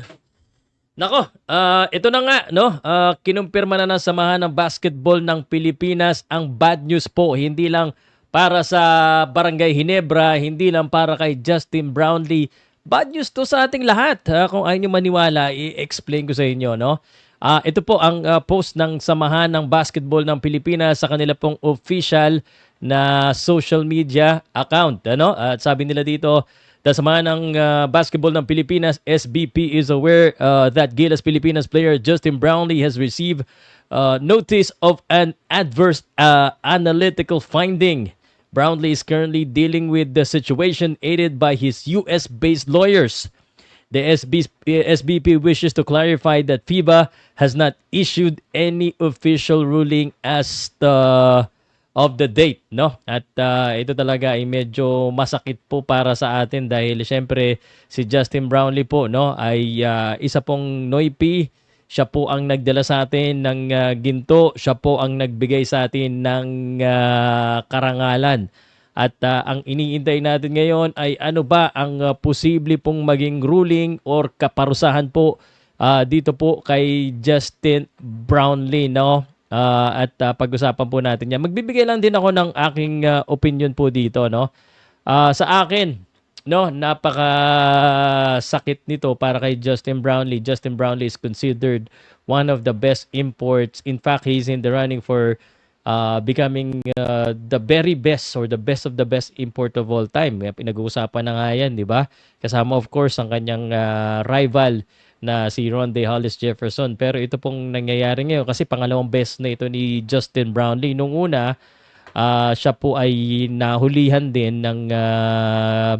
Nako, ah, ito na nga, no? Ah, kinumpirma na ng samahan ng basketball ng Pilipinas ang bad news po. Hindi lang para sa Barangay Hinebra, hindi lang para kay Justin Brownlee. Bad news to sa ating lahat. ha? Kung ayaw nyo maniwala, i-explain ko sa inyo, no? Ah, ito po ang ah, post ng samahan ng basketball ng Pilipinas sa kanila pong official na social media account. Ano? At sabi nila dito, The samahan ng uh, basketball ng Pilipinas, SBP, is aware uh, that Gilas Pilipinas player Justin Brownlee has received uh, notice of an adverse uh, analytical finding. Brownlee is currently dealing with the situation aided by his US-based lawyers. The SB, SBP wishes to clarify that FIBA has not issued any official ruling as the of the date, no? At ah, ito talaga ay medyo masakit po para sa atin dahil syempre si Justin Brownlee po, no, ay ah, isa pong Noipi. Siya po ang nagdala sa atin ng ah, ginto, siya po ang nagbigay sa atin ng ah, karangalan. At ah, ang iniintay natin ngayon ay ano ba ang ah, posible pong maging ruling or kaparusahan po ah, dito po kay Justin Brownlee, no? Ah, at ah, pag-usapan po natin yan. Magbibigay lang din ako ng aking ah, opinion po dito, no? Ah, sa akin, no, napaka sakit nito para kay Justin Brownlee. Justin Brownlee is considered one of the best imports. In fact, he's in the running for uh, becoming uh, the very best or the best of the best import of all time. Pinag-uusapan na nga yan, di ba? Kasama of course ang kanyang ah, rival na si Ronde Hollis Jefferson. Pero ito pong nangyayari ngayon kasi pangalawang best na ito ni Justin Brownlee. Nung una, ah, siya po ay nahulihan din ng ah,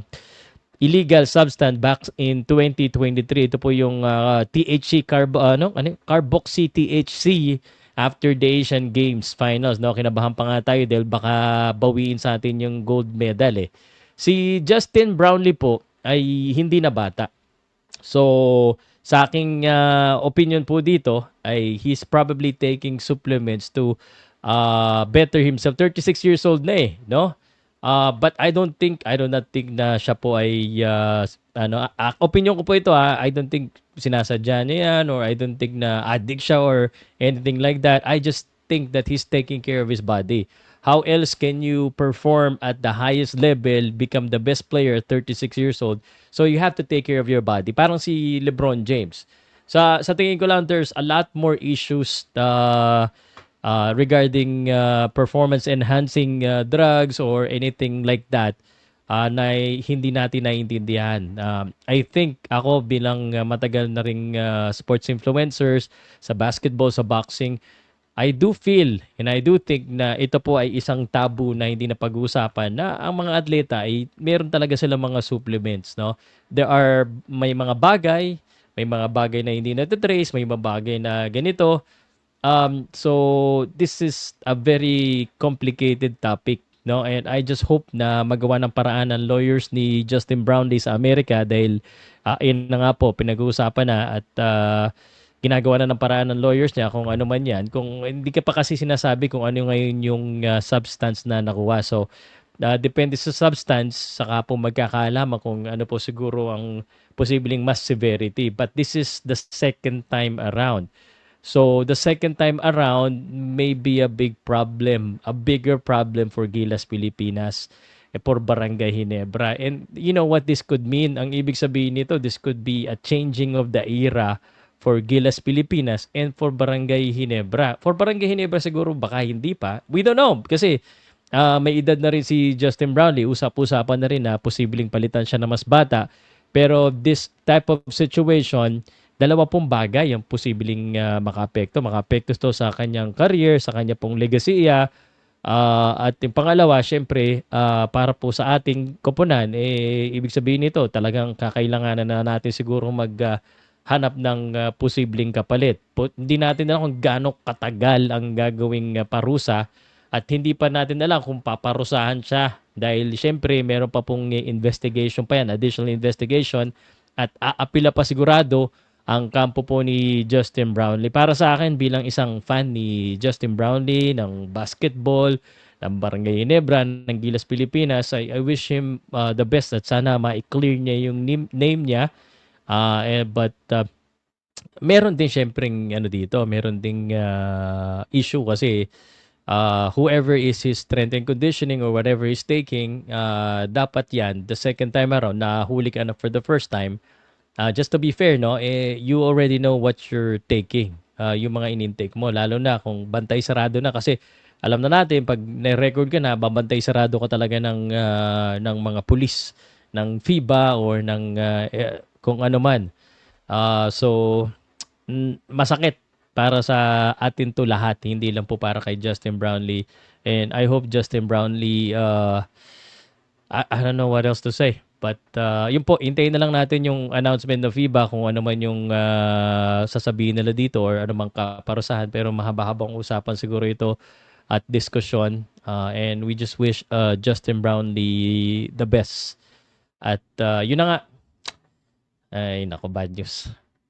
illegal substance back in 2023. Ito po yung ah, THC carb ano, ano carboxy THC after the Asian Games finals no kinabahan pa nga tayo dahil baka bawiin sa atin yung gold medal eh si Justin Brownlee po ay hindi na bata So, sa aking ah, opinion po dito ay he's probably taking supplements to uh, better himself. 36 years old na eh, no? Uh, but I don't think, I do not think na siya po ay, ah, ano, ah, opinion ko po ito ha, I don't think sinasadya niya yan or I don't think na addict siya or anything like that. I just think that he's taking care of his body. How else can you perform at the highest level, become the best player at 36 years old? So you have to take care of your body. Parang si LeBron James. Sa sa tingin ko lang there's a lot more issues uh, uh, regarding uh, performance enhancing uh, drugs or anything like that uh, na hindi natin naiintindihan. Um, I think ako bilang uh, matagal na ring uh, sports influencers sa basketball, sa boxing, I do feel and I do think na ito po ay isang tabu na hindi na pag-uusapan na ang mga atleta ay meron talaga silang mga supplements, no? There are may mga bagay, may mga bagay na hindi na trace, may mga bagay na ganito. Um, so this is a very complicated topic, no? And I just hope na magawa ng paraan ng lawyers ni Justin Brownlee sa Amerika dahil uh, yun na nga po pinag-uusapan na at ah, ginagawa na ng paraan ng lawyers niya kung ano man yan. Kung hindi ka pa kasi sinasabi kung ano ngayon yung ah, substance na nakuha. So, ah, depende sa substance, saka po magkakaalaman kung ano po siguro ang posibleng mas severity. But this is the second time around. So, the second time around may be a big problem, a bigger problem for Gilas Pilipinas eh, for Barangay Hinebra. And you know what this could mean? Ang ibig sabihin nito, this could be a changing of the era for Gilas Pilipinas and for Barangay Hinebra. For Barangay Hinebra siguro baka hindi pa. We don't know kasi ah, may edad na rin si Justin Brownlee. Usap-usapan na rin na posibleng palitan siya na mas bata. Pero this type of situation, dalawa pong bagay ang posibleng ah, makaapekto. Makaapekto to sa kanyang career, sa kanya pong legasiya. Ah, at yung pangalawa, syempre, ah, para po sa ating koponan, eh, ibig sabihin nito, talagang kakailanganan na natin siguro mag ah, hanap ng ah, posibleng kapalit. Po, hindi natin alam kung gaano katagal ang gagawing ah, parusa at hindi pa natin alam kung paparusahan siya dahil syempre meron pa pong eh, investigation pa yan, additional investigation at aapila pa sigurado ang kampo po ni Justin Brownlee. Para sa akin bilang isang fan ni Justin Brownlee ng basketball, ng Barangay Ginebra, ng Gilas Pilipinas, I, I wish him uh, the best at sana ma-clear niya yung nim- name niya Ah, eh, but uh, meron din siyempreng ano dito, meron ding ah, issue kasi uh, whoever is his strength and conditioning or whatever he's taking, uh, dapat yan, the second time around, nahuli ka na for the first time, uh, just to be fair, no, eh, you already know what you're taking, uh, yung mga in-intake mo, lalo na kung bantay sarado na. Kasi alam na natin, pag na-record ka na, babantay sarado ka talaga ng, uh, ng mga pulis, ng FIBA or ng uh, kung ano man. Uh, so, masakit para sa atin to lahat, hindi lang po para kay Justin Brownlee. And I hope Justin Brownlee, uh, I, I don't know what else to say. But uh, yun po, hintayin na lang natin yung announcement ng FIBA kung ano man yung uh, sasabihin nila dito or ano mang kaparusahan. Pero mahaba-habang usapan siguro ito at diskusyon. Uh, and we just wish uh, Justin Brownlee the best. At uh, yun na nga. Ay, nako, bad news.